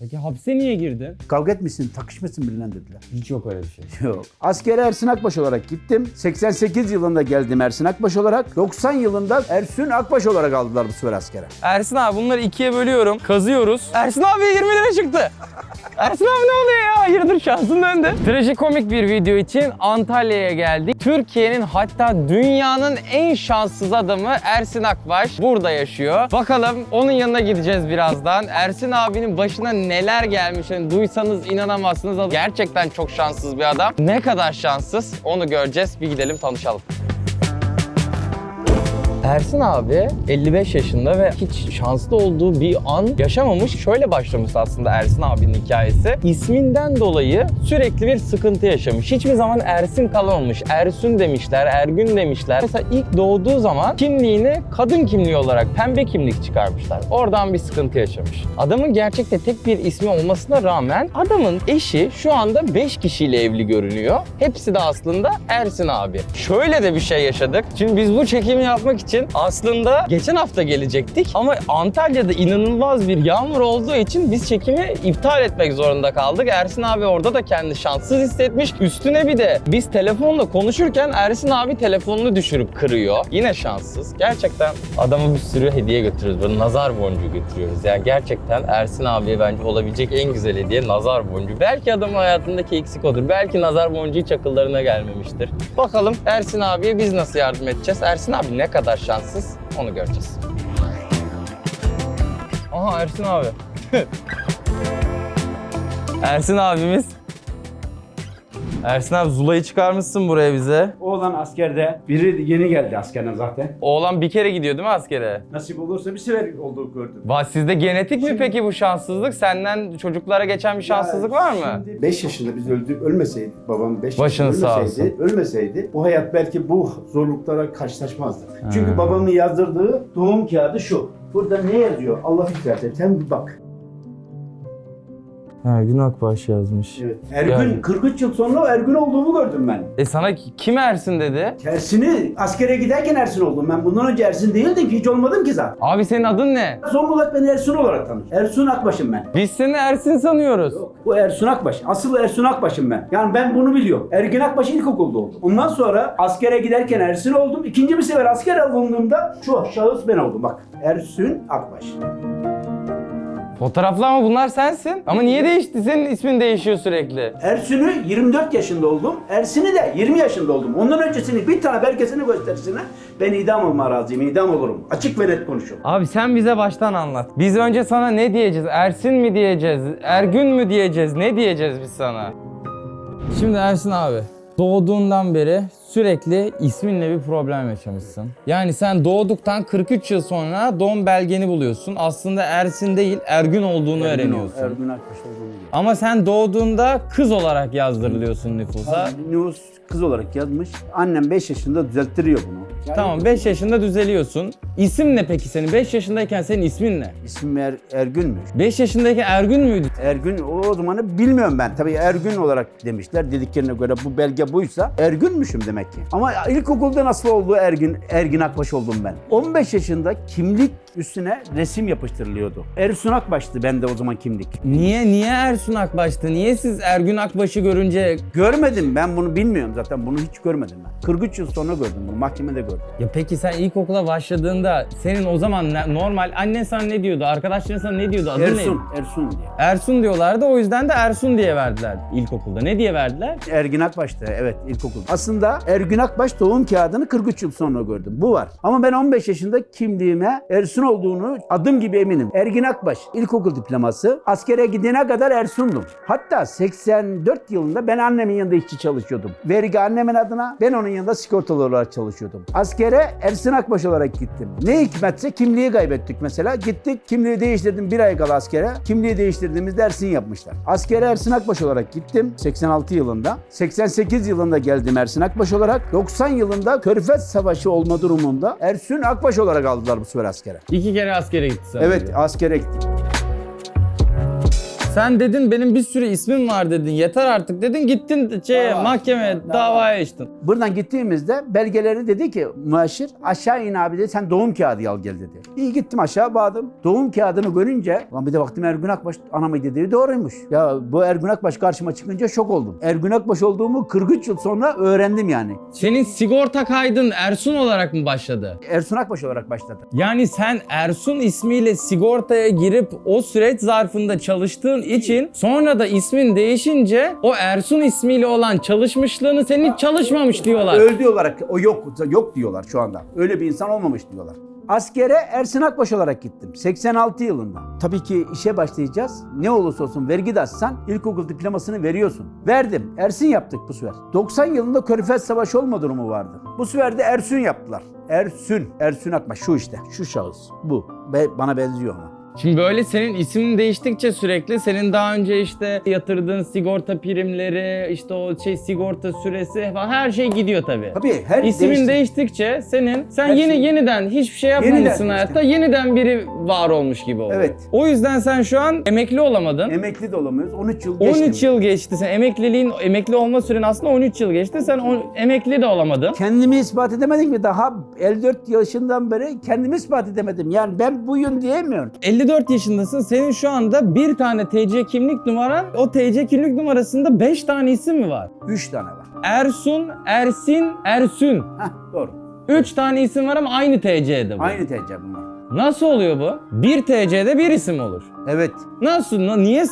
Peki hapse niye girdin? Kavga etmişsin, takışmışsın birinden dediler. Hiç yok öyle bir şey. Yok. Askere Ersin Akbaş olarak gittim. 88 yılında geldim Ersin Akbaş olarak. 90 yılında Ersin Akbaş olarak aldılar bu sefer askere. Ersin abi bunları ikiye bölüyorum. Kazıyoruz. Ersin abi 20 lira çıktı. Ersin abi ne oluyor ya? Hayırdır şansın döndü. Trajikomik bir video için Antalya'ya geldik. Türkiye'nin hatta dünyanın en şanssız adamı Ersin Akbaş burada yaşıyor. Bakalım onun yanına gideceğiz birazdan. Ersin abinin başına neler gelmiş hani duysanız inanamazsınız. Gerçekten çok şanssız bir adam. Ne kadar şanssız onu göreceğiz. Bir gidelim tanışalım. Ersin abi 55 yaşında ve hiç şanslı olduğu bir an yaşamamış. Şöyle başlamış aslında Ersin abinin hikayesi. İsminden dolayı sürekli bir sıkıntı yaşamış. Hiçbir zaman Ersin kalamamış. Ersun demişler, Ergün demişler. Mesela ilk doğduğu zaman kimliğini kadın kimliği olarak pembe kimlik çıkarmışlar. Oradan bir sıkıntı yaşamış. Adamın gerçekte tek bir ismi olmasına rağmen adamın eşi şu anda 5 kişiyle evli görünüyor. Hepsi de aslında Ersin abi. Şöyle de bir şey yaşadık. Şimdi biz bu çekimi yapmak için aslında geçen hafta gelecektik ama Antalya'da inanılmaz bir yağmur olduğu için biz çekimi iptal etmek zorunda kaldık. Ersin abi orada da kendi şanssız hissetmiş. Üstüne bir de biz telefonla konuşurken Ersin abi telefonunu düşürüp kırıyor. Yine şanssız. Gerçekten adama bir sürü hediye götürüyoruz. Böyle nazar boncuğu götürüyoruz. Yani gerçekten Ersin abiye bence olabilecek en güzel hediye nazar boncuğu. Belki adamın hayatındaki eksik odur. Belki nazar boncuğu çakıllarına gelmemiştir. Bakalım Ersin abiye biz nasıl yardım edeceğiz? Ersin abi ne kadar şanssız onu göreceğiz. Aha Ersin abi. Ersin abimiz. Ersin abi Zula'yı çıkarmışsın buraya bize. Oğlan askerde, biri yeni geldi askerden zaten. Oğlan bir kere gidiyor değil mi askere? Nasip olursa bir sefer olduğu gördüm. Va sizde genetik mi peki bu şanssızlık? Senden çocuklara geçen bir şanssızlık var mı? 5 yaşında biz öldü, ölmeseydi, babam 5 Başın yaşında sağ ölmeseydi, ölmeseydi bu hayat belki bu zorluklara karşılaşmazdı. Çünkü babamın yazdırdığı doğum kağıdı şu. Burada ne yazıyor? Allah isterse sen bir bak. Ha, Gün Akbaş yazmış. Evet. Ergün, Yani. 43 yıl sonra Ergün olduğumu gördüm ben. E sana kim Ersin dedi? Tersini askere giderken Ersin oldum. Ben bundan önce Ersin değildim ki hiç olmadım ki zaten. Abi senin adın ne? Zonguldak beni Ersun olarak tanır. Ersun Akbaş'ım ben. Biz seni Ersin sanıyoruz. Bu Ersun Akbaş. Asıl Ersun Akbaş'ım ben. Yani ben bunu biliyorum. Ergin Akbaş ilkokulda oldum. Ondan sonra askere giderken Ersin oldum. İkinci bir sefer asker alındığımda şu şahıs ben oldum. Bak Ersun Akbaş. Fotoğraflı ama bunlar sensin. Ama niye değişti? Senin ismin değişiyor sürekli. Ersun'u 24 yaşında oldum. Ersin'i de 20 yaşında oldum. Ondan öncesini bir tane belgesini gösterisine ben idam olma razıyım. idam olurum. Açık ve net konuşuyorum. Abi sen bize baştan anlat. Biz önce sana ne diyeceğiz? Ersin mi diyeceğiz? Ergün mü diyeceğiz? Ne diyeceğiz biz sana? Şimdi Ersin abi, doğduğundan beri sürekli isminle bir problem yaşamışsın. Yani sen doğduktan 43 yıl sonra doğum belgeni buluyorsun. Aslında Ersin değil, Ergün olduğunu öğreniyorsun. Ergün Akbaş olduğunu biliyorum. Ama sen doğduğunda kız olarak yazdırılıyorsun nüfusa. Nüfus kız olarak yazmış. Annem 5 yaşında düzelttiriyor bunu. Yani Tamam 5 yaşında düzeliyorsun. İsim ne peki senin? 5 yaşındayken senin ismin ne? İsim er, Ergün'müş. 5 yaşındayken Ergün müydü? Ergün o, zamanı bilmiyorum ben. Tabii Ergün olarak demişler. Dediklerine göre bu belge buysa Ergünmüşüm demek ki. Ama ilkokulda nasıl oldu Ergün, Ergin Akbaş oldum ben. 15 yaşında kimlik üstüne resim yapıştırılıyordu. Ersun Akbaş'tı bende o zaman kimlik. Niye niye Ersun Akbaş'tı? Niye siz Ergün Akbaş'ı görünce Görmedim ben bunu bilmiyorum zaten bunu hiç görmedim ben. 43 yıl sonra gördüm bunu mahkemede gördüm. Ya peki sen ilkokula başladığında senin o zaman ne- normal annen sana ne diyordu? Arkadaşların sana ne diyordu? Adın Ersun, neydi? Ersun diye. Ersun diyorlardı o yüzden de Ersun diye verdiler ilkokulda. Ne diye verdiler? Ergin Akbaş'tı evet ilkokul. Aslında Ergin Akbaş doğum kağıdını 43 yıl sonra gördüm. Bu var. Ama ben 15 yaşında kimliğime Ersun olduğunu adım gibi eminim. Ergin Akbaş ilkokul diploması. Askere gidene kadar Ersun'dum. Hatta 84 yılında ben annemin yanında işçi çalışıyordum. Vergi annemin adına ben onun yanında sigortalı olarak çalışıyordum. Askere Ersin Akbaş olarak gittim. Ne hikmetse kimliği kaybettik mesela. Gittik kimliği değiştirdim bir ay kala askere. Kimliği değiştirdiğimizde Ersin yapmışlar. Askere Ersin Akbaş olarak gittim 86 yılında. 88 yılında geldim Ersin Akbaş olarak. 90 yılında Körfez Savaşı olma durumunda Ersin Akbaş olarak aldılar bu sefer askere. İki kere askere gitti sana. Evet askere gittim. Sen dedin benim bir sürü ismim var dedin. Yeter artık dedin. Gittin şey Dava. mahkemeye Dava. davaya açtın. Buradan gittiğimizde belgeleri dedi ki müeşşir aşağı in abi dedi sen doğum kağıdı al gel dedi. İyi gittim aşağı bağdım. Doğum kağıdını görünce lan bir de baktım Ergün Akbaş anamı dediği doğruymuş. Ya bu Ergün Akbaş karşıma çıkınca şok oldum. Ergün Akbaş olduğumu 43 yıl sonra öğrendim yani. Senin sigorta kaydın Ersun olarak mı başladı? Ersun Akbaş olarak başladı. Yani sen Ersun ismiyle sigortaya girip o süreç zarfında çalıştığın için sonra da ismin değişince o Ersun ismiyle olan çalışmışlığını senin hiç çalışmamış diyorlar. Öldü olarak o yok yok diyorlar şu anda. Öyle bir insan olmamış diyorlar. Askere Ersin Akbaş olarak gittim. 86 yılında. Tabii ki işe başlayacağız. Ne olursa olsun vergi de açsan ilkokul diplomasını veriyorsun. Verdim. Ersin yaptık bu sefer. 90 yılında Körfez Savaşı olma durumu vardı. Bu sefer de Ersün yaptılar. Ersün. Ersin Akbaş şu işte. Şu şahıs. Bu. Be- bana benziyor ama. Şimdi böyle senin ismin değiştikçe sürekli senin daha önce işte yatırdığın sigorta primleri, işte o şey sigorta süresi falan her şey gidiyor tabii. Tabii her İsmin değişti. değiştikçe senin sen Her yeni şey- yeniden hiçbir şey yapmamışsın Yeniden hayatta. işte. Yeniden biri var olmuş gibi oluyor. Evet. O yüzden sen şu an emekli olamadın. Emekli de olamıyoruz. 13 yıl geçti. 13 yıl geçti. Sen emekliliğin emekli olma süren aslında 13 yıl geçti. Sen on, emekli de olamadın. Kendimi ispat edemedim mi? Daha 54 yaşından beri kendimi ispat edemedim. Yani ben buyum diyemiyorum. 54 yaşındasın. Senin şu anda bir tane TC kimlik numaran, o TC kimlik numarasında 5 tane isim mi var? 3 tane var. Ersun, Ersin, Ersün. Hah doğru. 3 tane isim var ama aynı TC'de bu. Aynı TC bunlar. Nasıl oluyor bu? Bir TC'de bir isim olur. Evet. Nasıl? na- Niye?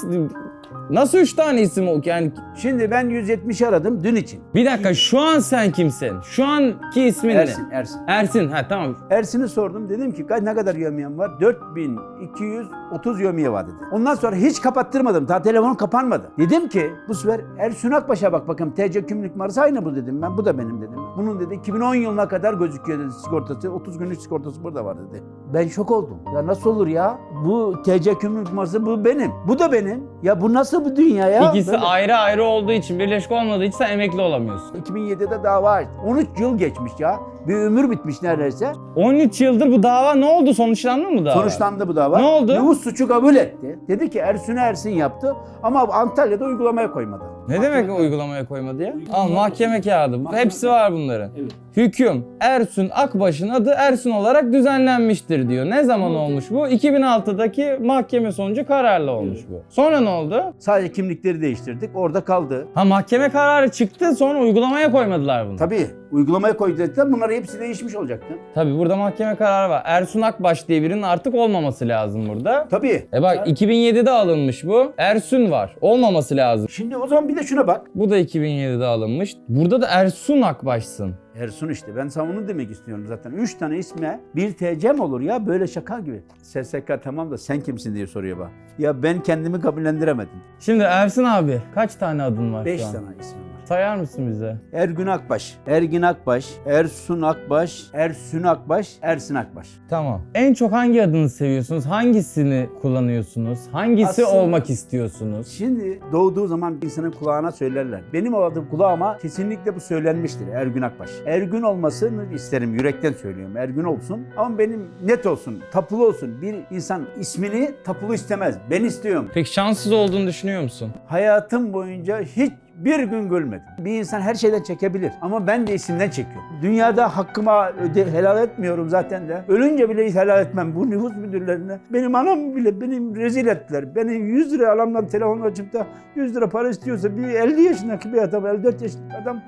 Nasıl 3 tane isim olur? Yani Şimdi ben 170 aradım dün için. bir dakika şu an sen kimsin? Şu anki ismin Ersin, ne? Ersin. Ersin. Ha tamam. Ersin'i sordum. Dedim ki "Kaç- ne kadar yömiyem var? 4230 yömiye var dedi. Ondan sonra hiç kapattırmadım. Daha telefon kapanmadı. Dedim ki bu sefer Ersun Akbaş'a bak bakayım. TC kimlik numarası aynı bu dedim ben. Bu da benim dedim. Bunun dedi 2010 yılına kadar gözüküyor dedi sigortası. 30 günlük sigortası burada var dedi. Ben şok oldum. Ya nasıl olur ya? Bu TC kimlik numarası bu benim. Bu da benim. Ya bu nasıl bir dünya ya? İkisi Böyle- ayrı ayrı olduğu için, birleşik olmadığı için sen emekli olamıyorsun. 2007'de dava açtı. 13 yıl geçmiş ya. Bir ömür bitmiş neredeyse. 13 yıldır bu dava ne oldu? Sonuçlandı mı dava? Sonuçlandı bu dava. Ne oldu? Nüfus suçu kabul etti. Dedi ki Ersun Ersin yaptı ama Antalya'da uygulamaya koymadı. Ne demek uygulamaya koymadı ya? Al mahkeme kağıdı. Hepsi var bunların. Evet. Hüküm Ersun Akbaş'ın adı Ersun olarak düzenlenmiştir diyor. Ne zaman olmuş bu? 2006'daki mahkeme sonucu kararla olmuş bu. Sonra ne oldu? Sadece kimlikleri değiştirdik. Orada kaldı. Ha mahkeme kararı çıktı sonra uygulamaya koymadılar bunu. Tabii uygulamaya dediler. Bunlar hepsi değişmiş olacaktı. Tabii burada mahkeme kararı var. Ersun Akbaş diye birinin artık olmaması lazım burada. Tabii. E bak 2007'de alınmış bu. Ersun var. Olmaması lazım. Şimdi o zaman bir de şuna bak. Bu da 2007'de alınmış. Burada da Ersun Akbaş'sın. Ersun işte. Ben sana onu demek istiyorum zaten. Üç tane isme bir TC mi olur ya? Böyle şaka gibi. SSK tamam da sen kimsin diye soruyor bak. Ya ben kendimi kabullendiremedim. Şimdi Ersin abi kaç tane adın var Beş şu an? tane ismim. Sayar mısın bize? Ergün Akbaş, Ergin Akbaş, Ersun Akbaş, Ersün Akbaş, Ersin Akbaş. Tamam. En çok hangi adını seviyorsunuz? Hangisini kullanıyorsunuz? Hangisi Aslında- olmak istiyorsunuz? Şimdi doğduğu zaman insanın kulağına söylerler. Benim adım kulağıma kesinlikle bu söylenmiştir Ergün Akbaş. Ergün olmasını isterim, yürekten söylüyorum. Ergün olsun ama benim net olsun, tapulu olsun. Bir insan ismini tapulu istemez. Ben istiyorum. Peki şanssız olduğunu düşünüyor musun? Hayatım boyunca hiç bir gün gülmedim. Bir insan her şeyden çekebilir ama ben de isimden çekiyorum. Dünyada hakkıma öde, helal etmiyorum zaten de. Ölünce bile helal etmem bu nüfus müdürlerine. Benim anam bile benim rezil ettiler. Beni 100 lira alamdan telefon açıp da 100 lira para istiyorsa bir 50 yaşındaki bir adam, 54 yaşındaki adam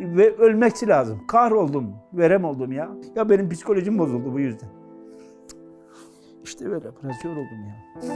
ve ölmesi lazım. Kahroldum, verem oldum ya. Ya benim psikolojim bozuldu bu yüzden. İşte böyle operasyon oldum ya.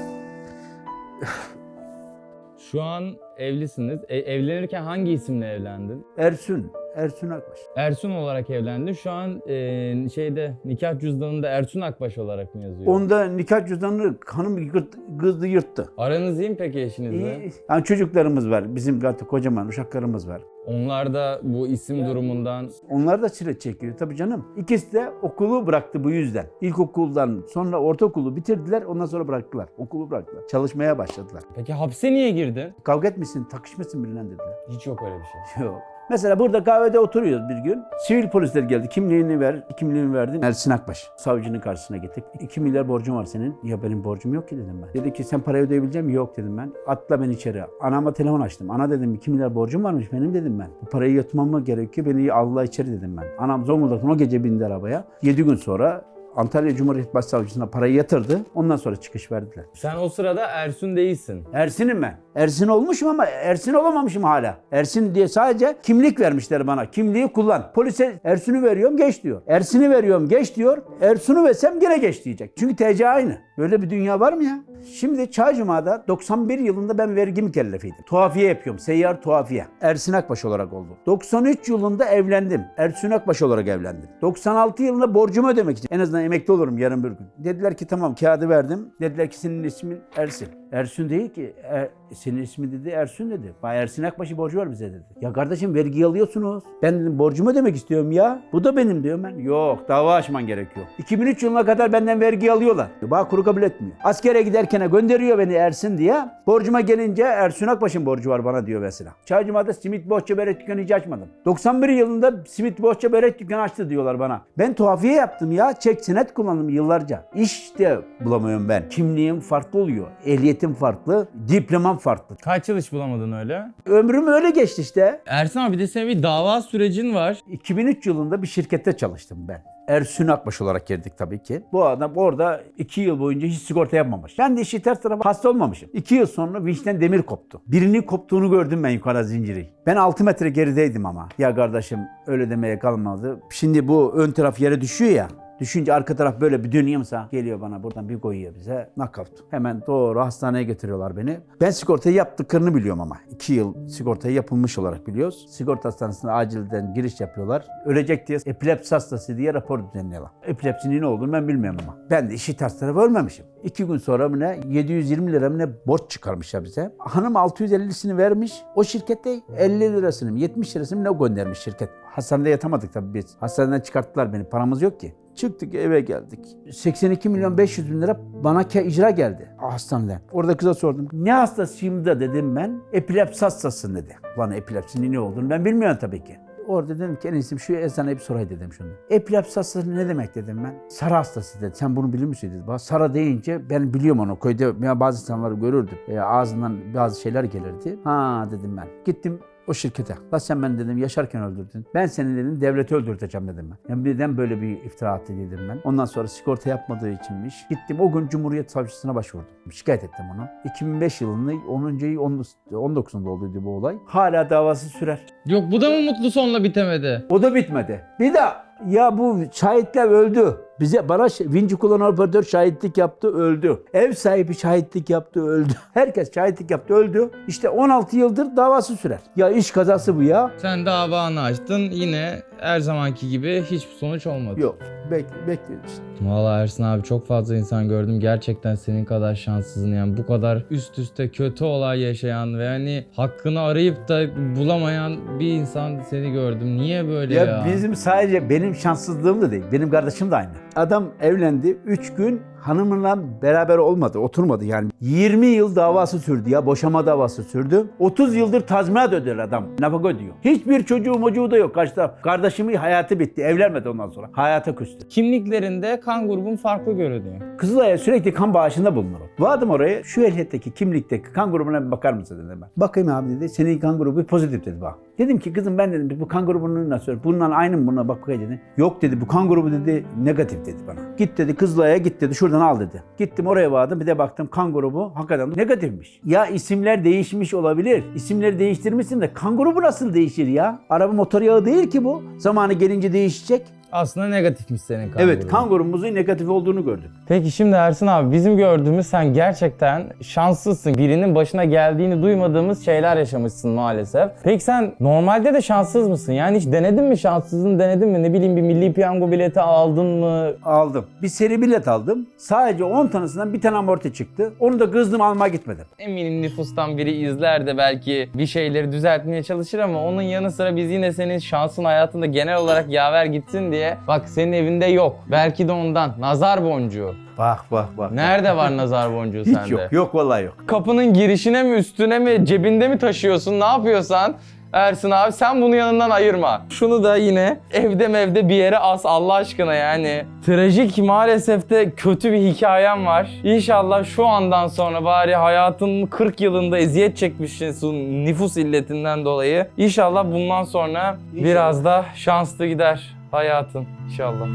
Şu an evlisiniz. E, evlenirken hangi isimle evlendin? Ersün, Ersün Akbaş. Ersun olarak evlendin. Şu an e, şeyde nikah cüzdanında Ersun Akbaş olarak mı yazıyor? Onda nikah cüzdanını hanım yırt, kızdı yırttı. Aranız iyi mi peki eşinizle? İyi. Yani çocuklarımız var. Bizim zaten kocaman uşaklarımız var. Onlar da bu isim durumundan Onlar da çile çekiyor tabii canım. İkisi de okulu bıraktı bu yüzden. İlkokuldan sonra ortaokulu bitirdiler ondan sonra bıraktılar. Okulu bıraktılar. Çalışmaya başladılar. Peki hapse niye girdin? Kavga etmişsin, takışmışsın birinden dediler. Hiç yok öyle bir şey. Yok. Mesela burada kahvede oturuyoruz bir gün. Sivil polisler geldi. Kimliğini ver. Kimliğini verdim. Ersin Akbaş. Savcının karşısına gittik. 2 milyar borcum var senin. Ya benim borcum yok ki dedim ben. Dedi ki sen parayı ödeyebilecek misin? Yok dedim ben. Atla ben içeri. Anama telefon açtım. Ana dedim 2 milyar borcum varmış benim dedim ben. Bu parayı yatırmam mı gerekiyor? Beni Allah içeri dedim ben. Anam Zonguldak'tan o gece bindi arabaya. 7 gün sonra Antalya Cumhuriyet Başsavcısına parayı yatırdı. Ondan sonra çıkış verdiler. Sen o sırada Ersun değilsin. Ersin'im ben. Ersin olmuşum ama Ersin olamamışım hala. Ersin diye sadece kimlik vermişler bana. Kimliği kullan. Polise Ersin'i veriyorum geç diyor. Ersin'i veriyorum geç diyor. Ersun'u versem gene geç diyecek. Çünkü TC aynı. Böyle bir dünya var mı ya? Şimdi Çaycuma'da 91 yılında ben vergi mükellefiydim. Tuhafiye yapıyorum. Seyyar tuhafiye. Ersin Akbaş olarak oldum. 93 yılında evlendim. Ersin Akbaş olarak evlendim. 96 yılında borcumu ödemek için. En azından emekli olurum yarın bir gün. Dediler ki tamam kağıdı verdim. Dediler ki senin ismin Ersin. Ersun değil ki. Er, senin ismin dedi Ersun dedi. Bay Ersin Akbaş'ı borcu var bize dedi. Ya kardeşim vergi alıyorsunuz. Ben dedim borcumu ödemek istiyorum ya. Bu da benim diyorum ben. Yok dava açman gerekiyor. 2003 yılına kadar benden vergi alıyorlar. Bağ kuru kabul etmiyor. Askere giderken gönderiyor beni Ersin diye. Borcuma gelince Ersun Akbaş'ın borcu var bana diyor mesela. Çaycuma'da simit bohça börek dükkanı hiç açmadım. 91 yılında simit bohça börek dükkanı açtı diyorlar bana. Ben tuhafiye yaptım ya. Çek senet kullandım yıllarca. İş de bulamıyorum ben. Kimliğim farklı oluyor. Ehliyetim farklı. Diplomam farklı. Kaç yıl iş bulamadın öyle? Ömrüm öyle geçti işte. Ersin abi bir de senin bir dava sürecin var. 2003 yılında bir şirkette çalıştım ben. Ersun Akbaş olarak girdik tabii ki. Bu adam orada 2 yıl boyunca hiç sigorta yapmamış. Ben de işi ters tarafa hasta olmamışım. 2 yıl sonra vinçten demir koptu. Birinin koptuğunu gördüm ben yukarı zinciri. Ben 6 metre gerideydim ama. Ya kardeşim öyle demeye kalmadı. Şimdi bu ön taraf yere düşüyor ya. Düşünce arka taraf böyle bir dönüyorsa geliyor bana buradan bir koyuyor bize. Knockout. Hemen doğru hastaneye getiriyorlar beni. Ben sigortayı yaptıklarını biliyorum ama. 2 yıl sigortayı yapılmış olarak biliyoruz. Sigorta hastanesine acilden giriş yapıyorlar. Ölecek diye epilepsi hastası diye rapor düzenliyorlar. Epilepsinin ne olduğunu ben bilmiyorum ama. Ben de işi ters tarafa ölmemişim. 2 gün sonra mı ne 720 lira mı ne borç çıkarmışlar bize. Hanım 650'sini vermiş. O şirkette 50 lirasını mı 70 lirasını mı ne göndermiş şirket. Hastanede yatamadık tabii biz. Hastaneden çıkarttılar beni. Paramız yok ki. Çıktık eve geldik. 82 milyon 500 bin lira bana icra geldi hastaneden. Orada kıza sordum. Ne hastasıyım da dedim ben. Epilepsi hastasın dedi. Bana epilepsinin ne olduğunu ben bilmiyorum tabii ki. Orada dedim ki en iyisi şu eczaneye bir sorayım dedim şunu. Epilepsi hastası ne demek dedim ben. Sarı hastası dedi. Sen bunu bilir misin dedi. Bana Sara deyince ben biliyorum onu. Köyde ya bazı insanları görürdüm. E, ağzından bazı şeyler gelirdi. Ha dedim ben. Gittim o şirkete. La sen ben dedim yaşarken öldürdün. Ben seni dedim devleti öldürteceğim dedim ben. Yani neden böyle bir iftira attı dedim ben. Ondan sonra sigorta yapmadığı içinmiş. Gittim o gün Cumhuriyet Savcısına başvurdum. Şikayet ettim onu. 2005 yılında 10. ayı 19'unda olduydu bu olay. Hala davası sürer. Yok bu da mı mutlu sonla bitemedi? O da bitmedi. Bir de ya bu şahitler öldü. Bize bana vinci kullanan operatör şahitlik yaptı öldü. Ev sahibi şahitlik yaptı öldü. Herkes şahitlik yaptı öldü. İşte 16 yıldır davası sürer. Ya iş kazası bu ya. Sen davanı açtın yine her zamanki gibi hiçbir sonuç olmadı. Yok. Bekle, bekliyoruz işte. Valla Ersin abi çok fazla insan gördüm. Gerçekten senin kadar şanssızın yani bu kadar üst üste kötü olay yaşayan ve hani hakkını arayıp da bulamayan bir insan seni gördüm. Niye böyle ya? Ya, bizim sadece benim şanssızlığım da değil. Benim kardeşim de aynı. Adam evlendi. 3 gün hanımla beraber olmadı. Oturmadı yani. 20 yıl davası sürdü ya. Boşama davası sürdü. 30 yıldır tazminat ödüyor adam. Nafaka ödüyor. Hiçbir çocuğu mocuğu da yok taraf. Kardeşimin hayatı bitti. Evlenmedi ondan sonra. Hayata küstü. Kimliklerinde kan grubun farklı görünüyor. Kızılay'a sürekli kan bağışında bulunur. Vardım oraya şu ehliyetteki kimlikteki kan grubuna bir bakar mısın dedim ben. Bakayım abi dedi. Senin kan grubu pozitif dedi bak. Dedim ki kızım ben dedim bu kan grubunu nasıl Bundan aynı mı buna bak bakayım dedi. Yok dedi bu kan grubu dedi negatif dedi bana. Git dedi Kızılay'a git dedi şuradan al dedi. Gittim oraya vardım bir de baktım kan grubu hakikaten negatifmiş. Ya isimler değişmiş olabilir. İsimleri değiştirmişsin de kan grubu nasıl değişir ya? Araba motor yağı değil ki bu. Zamanı gelince değişecek. Aslında negatifmiş senin kan evet grubun. kan grubumuzun negatif olduğunu gördük. Peki şimdi Ersin abi bizim gördüğümüz sen gerçekten şanslısın. Birinin başına geldiğini duymadığımız şeyler yaşamışsın maalesef. Peki sen normalde de şanssız mısın? Yani hiç denedin mi şanssızlığını denedin mi? Ne bileyim bir milli piyango bileti aldın mı? aldım. Bir seri bilet aldım. Sadece 10 tanesinden bir tane amorti çıktı. Onu da kızdım almaya gitmedim. Eminim nüfustan biri izler de belki bir şeyleri düzeltmeye çalışır ama onun yanı sıra biz yine senin şansın hayatında genel olarak yaver gitsin diye bak senin evinde yok. Belki de ondan. Nazar boncuğu. Bak bak bak. Nerede var nazar boncuğu Hiç sende? yok. Yok vallahi yok. Kapının girişine mi üstüne mi cebinde mi taşıyorsun ne yapıyorsan Ersin abi sen bunu yanından ayırma. Şunu da yine evde mevde bir yere as Allah aşkına yani. Trajik maalesef de kötü bir hikayem var. İnşallah şu andan sonra bari hayatın 40 yılında eziyet çekmişsin nüfus illetinden dolayı. İnşallah bundan sonra biraz da şanslı gider hayatın inşallah.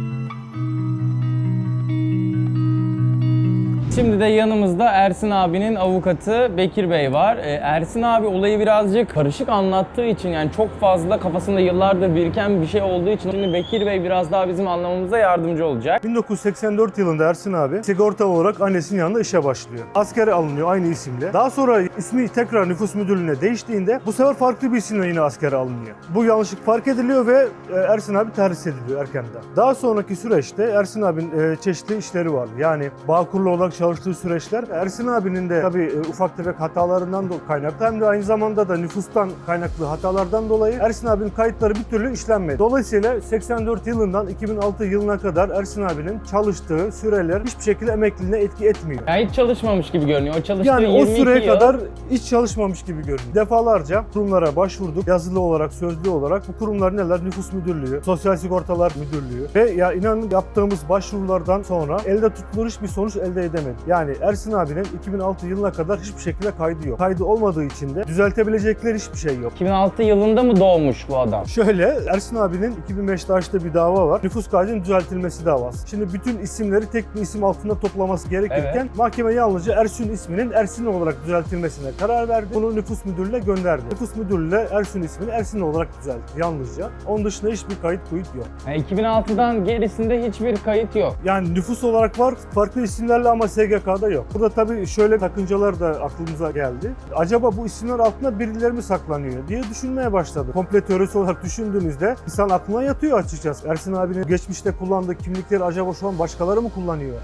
Şimdi de yanımızda Ersin abinin avukatı Bekir Bey var. Ee, Ersin abi olayı birazcık karışık anlattığı için yani çok fazla kafasında yıllardır biriken bir şey olduğu için şimdi Bekir Bey biraz daha bizim anlamamıza yardımcı olacak. 1984 yılında Ersin abi sigorta olarak annesinin yanında işe başlıyor. Askere alınıyor aynı isimle. Daha sonra ismi tekrar nüfus müdürlüğüne değiştiğinde bu sefer farklı bir isimle yine askere alınıyor. Bu yanlışlık fark ediliyor ve e, Ersin abi terhis ediliyor erkenden. Daha sonraki süreçte Ersin abinin e, çeşitli işleri vardı. Yani Bağkurlu olarak çalıştığı süreçler Ersin abinin de tabii e, ufak tefek hatalarından da kaynaklı hem de aynı zamanda da nüfustan kaynaklı hatalardan dolayı Ersin abinin kayıtları bir türlü işlenmedi. Dolayısıyla 84 yılından 2006 yılına kadar Ersin abinin çalıştığı süreler hiçbir şekilde emekliliğine etki etmiyor. Yani hiç çalışmamış gibi görünüyor. O çalıştığı Yani o 22 süreye yıl- kadar hiç çalışmamış gibi görünüyor. Defalarca kurumlara başvurduk. Yazılı olarak, sözlü olarak. Bu kurumlar neler? Nüfus Müdürlüğü, Sosyal Sigortalar Müdürlüğü. Ve ya inanın yaptığımız başvurulardan sonra elde tutulur hiçbir sonuç elde edemedik. Yani Ersin abinin 2006 yılına kadar hiçbir şekilde kaydı yok. Kaydı olmadığı için de düzeltebilecekleri hiçbir şey yok. 2006 yılında mı doğmuş bu adam? Şöyle Ersin abinin 2005'te açtığı bir dava var. Nüfus kaydının düzeltilmesi davası. Şimdi bütün isimleri tek bir isim altında toplaması gerekirken mahkeme yalnızca Ersun isminin Ersin olarak düzeltilmesine karar verdi. Bunu nüfus müdürlüğüne gönderdi. Nüfus müdürlüğü de Ersun ismini Ersin olarak düzeltti yalnızca. Onun dışında hiçbir kayıt kuyut yok. Yani 2006'dan gerisinde hiçbir kayıt yok. Yani nüfus olarak var farklı isimlerle ama SGK'da yok. Burada tabii şöyle sakıncalar da aklımıza geldi. Acaba bu isimler altında birileri mi saklanıyor diye düşünmeye başladı. Komple teorisi olarak düşündüğünüzde insan aklına yatıyor açıkçası. Ersin abinin geçmişte kullandığı kimlikleri acaba şu an başkaları mı kullanıyor?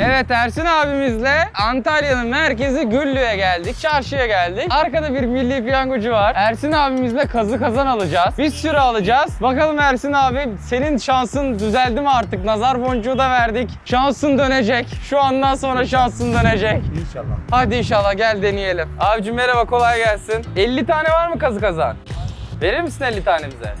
Evet Ersin abimizle Antalya'nın merkezi Güllü'ye geldik. Çarşıya geldik. Arkada bir milli piyangocu var. Ersin abimizle kazı kazan alacağız. Bir sürü alacağız. Bakalım Ersin abi senin şansın düzeldi mi artık? Nazar boncuğu da verdik. Şansın dönecek. Şu andan sonra şansın dönecek. İnşallah. Hadi inşallah gel deneyelim. Abicim merhaba kolay gelsin. 50 tane var mı kazı kazan? Verir misin 50 tane bize?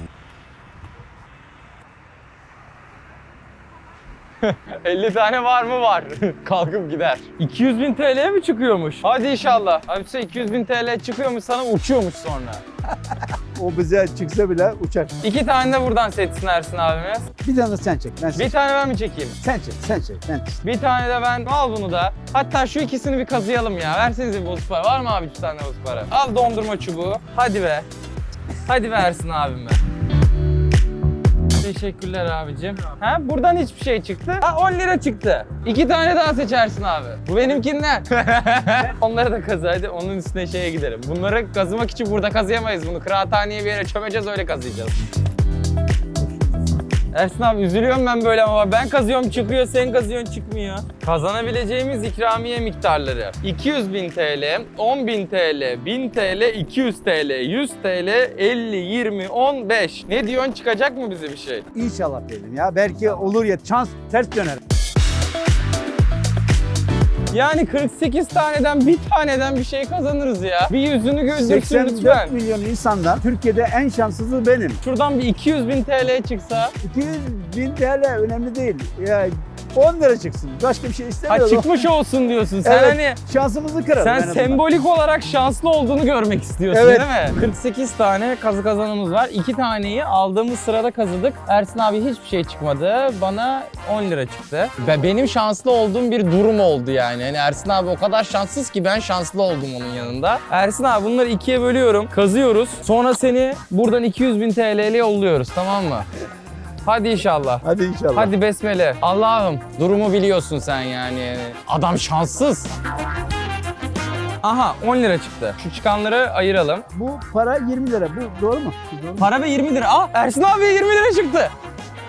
50 tane var mı var. Kalkıp gider. 200 bin TL mi çıkıyormuş? Hadi inşallah. Abi size 200 bin TL çıkıyormuş sana uçuyormuş sonra. O bize çıksa bile uçar. İki tane de buradan seçsin Ersin abimiz. Bir tane de sen çek. Ben Bir tane ben mi çekeyim? Sen çek, sen çek. Sen çek. Bir tane de ben. Al bunu da. Hatta şu ikisini bir kazıyalım ya. Versenize bir bozuk para. Var mı abi bir tane bozuk para? Al dondurma çubuğu. Hadi be. Hadi be Ersin abim be. Teşekkürler abicim. Ha buradan hiçbir şey çıktı. Ha 10 lira çıktı. İki tane daha seçersin abi. Bu benimkinden. Onları da kazı hadi onun üstüne şeye giderim. Bunları kazımak için burada kazıyamayız bunu. Kıraathaneye bir yere çömeceğiz öyle kazıyacağız. Ersin abi üzülüyorum ben böyle ama ben kazıyorum çıkıyor, sen kazıyorsun çıkmıyor. Kazanabileceğimiz ikramiye miktarları 200 bin TL, 10 bin TL, 1000 TL, 200 TL, 100 TL, 50, 20, 15. Ne diyorsun çıkacak mı bize bir şey? İnşallah dedim ya. Belki olur ya. Şans ters döner. Yani 48 taneden bir taneden bir şey kazanırız ya. Bir yüzünü güldürsün 84 lütfen. milyon insandan Türkiye'de en şanssızı benim. Şuradan bir 200 bin TL çıksa. 200 bin TL önemli değil. Ya 10 lira çıksın. Başka bir şey Ha istemiyorum. çıkmış olsun diyorsun. Sen Evet, hani şansımızı kıralım. Sen en azından. sembolik olarak şanslı olduğunu görmek istiyorsun Evet. değil mi? 48 tane kazı kazanımız var. 2 taneyi aldığımız sırada kazıdık. Ersin abi hiçbir şey çıkmadı. Bana 10 lira çıktı. Ve benim şanslı olduğum bir durum oldu yani. Yani Ersin abi o kadar şanssız ki ben şanslı oldum onun yanında. Ersin abi bunları ikiye bölüyorum. Kazıyoruz. Sonra seni buradan 200 bin TL'ye yolluyoruz tamam mı? Hadi inşallah. Hadi inşallah. Hadi besmele. Allah'ım durumu biliyorsun sen yani. Adam şanssız. Aha 10 lira çıktı. Şu çıkanları ayıralım. Bu para 20 lira. Bu doğru mu? Doğru mu? Para ve 20 lira. Aa Ersin abiye 20 lira çıktı.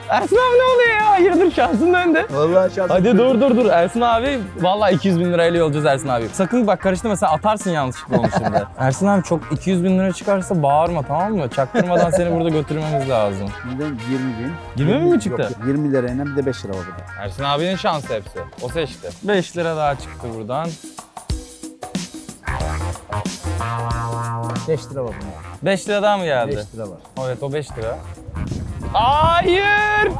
Ersin abi ne oluyor ya? Hayırdır şansın döndü. Vallahi şansım. Hadi dur dur dur. Ersin abi vallahi 200 bin lirayla yollayacağız Ersin abi. Sakın bak karıştırma sen atarsın yanlışlıkla onu şimdi. Ersin abi çok 200 bin lira çıkarsa bağırma tamam mı? Çaktırmadan seni burada götürmemiz lazım. Şimdiden 20 bin. 20 bin mi çıktı? Yok, yok. 20 lirayla bir de 5 lira var burada. Ersin abinin şansı hepsi. O seçti. 5 lira daha çıktı buradan. 5 lira var buna. 5 lira daha mı geldi? 5 lira var. Evet o 5 lira. Hayır!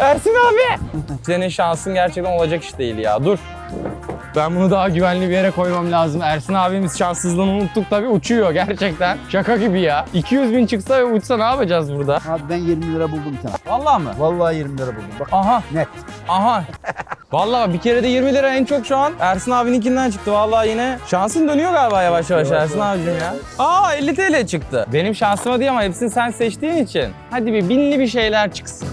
Ersin abi! Senin şansın gerçekten olacak iş değil ya. Dur. Ben bunu daha güvenli bir yere koymam lazım. Ersin abimiz şanssızlığını unuttuk tabii uçuyor gerçekten. Şaka gibi ya. 200 bin çıksa ve uçsa ne yapacağız burada? Abi ben 20 lira buldum sana. Vallahi mı? Vallahi 20 lira buldum. Bak Aha net. aha. Vallahi bir kere de 20 lira en çok şu an. Ersin abininkinden çıktı. Vallahi yine şansın dönüyor galiba yavaş yavaş Yavaş Ersin yavaş. abicim ya. Aa 50 TL çıktı. Benim şansıma değil ama hepsini sen seçtiğin için. Hadi bir binli bir şeyler çıksın.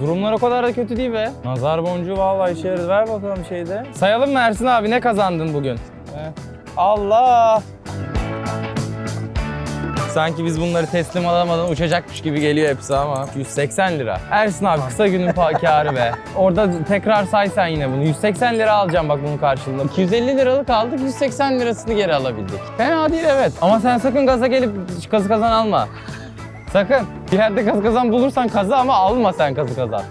Durumlar o kadar da kötü değil be. Nazar boncuğu vallahi işe yaradı. Ver bakalım şeyde. Sayalım mı Ersin abi ne kazandın bugün? He. Allah! Sanki biz bunları teslim alamadan uçacakmış gibi geliyor hepsi ama 180 lira. Ersin abi kısa günün kârı be. Orada tekrar say sen yine bunu. 180 lira alacağım bak bunun karşılığında. 250 liralık aldık 180 lirasını geri alabildik. Fena değil evet. Ama sen sakın gaza gelip kazı kazan alma. Sakın. Bir yerde kazı kazan bulursan kazı ama alma sen kazı kazan.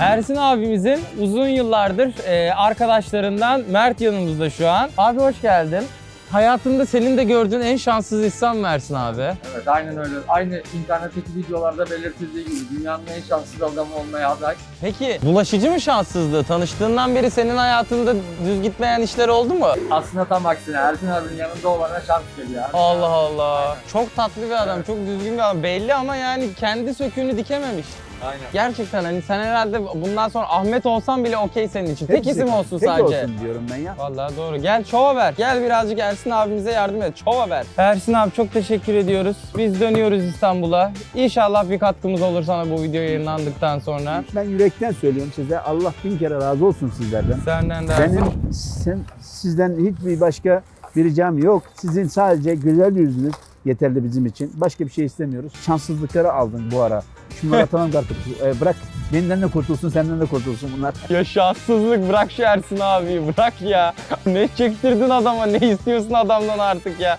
Ersin abimizin uzun yıllardır arkadaşlarından Mert yanımızda şu an. Abi hoş geldin. Hayatında senin de gördüğün en şanssız insan mı Ersin abi? Evet aynen öyle. Aynı internetteki videolarda belirtildiği gibi dünyanın en şanssız adamı olmaya aday. Peki bulaşıcı mı şanssızlığı? Tanıştığından beri senin hayatında düz gitmeyen işler oldu mu? Aslında tam aksine Ersin abinin yanında olana şans geliyor. Allah Allah. Çok tatlı bir adam, çok düzgün bir adam. Belli ama yani kendi söküğünü dikememiş. Aynen. Gerçekten hani sen herhalde bundan sonra Ahmet olsan bile okey senin için. Tek Hepsi- isim olsun tek sadece. olsun diyorum ben ya. Vallahi doğru. Gel çova ver. Gel birazcık Ersin abimize yardım et. Çova ver. Ersin abi çok teşekkür ediyoruz. Biz dönüyoruz İstanbul'a. İnşallah bir katkımız olur sana bu video yayınlandıktan sonra. Ben yürekten söylüyorum size. Allah bin kere razı olsun sizlerden. Senden de Benim sen, sizden hiçbir başka bir ricam yok. Sizin sadece güzel yüzünüz yeterli bizim için. Başka bir şey istemiyoruz. Şanssızlıkları aldın bu ara. Şunları atalım artık. Ee, bırak benden de kurtulsun, senden de kurtulsun bunlar. Ya şanssızlık bırak şu Ersin abi bırak ya. ne çektirdin adama ne istiyorsun adamdan artık ya.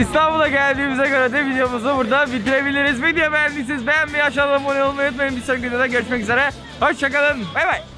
İstanbul'a geldiğimize göre de videomuzu burada bitirebiliriz. Video beğendiyseniz beğenmeyi, aşağıdan abone olmayı unutmayın. Bir sonraki videoda görüşmek üzere. Hoşçakalın. Bay bay.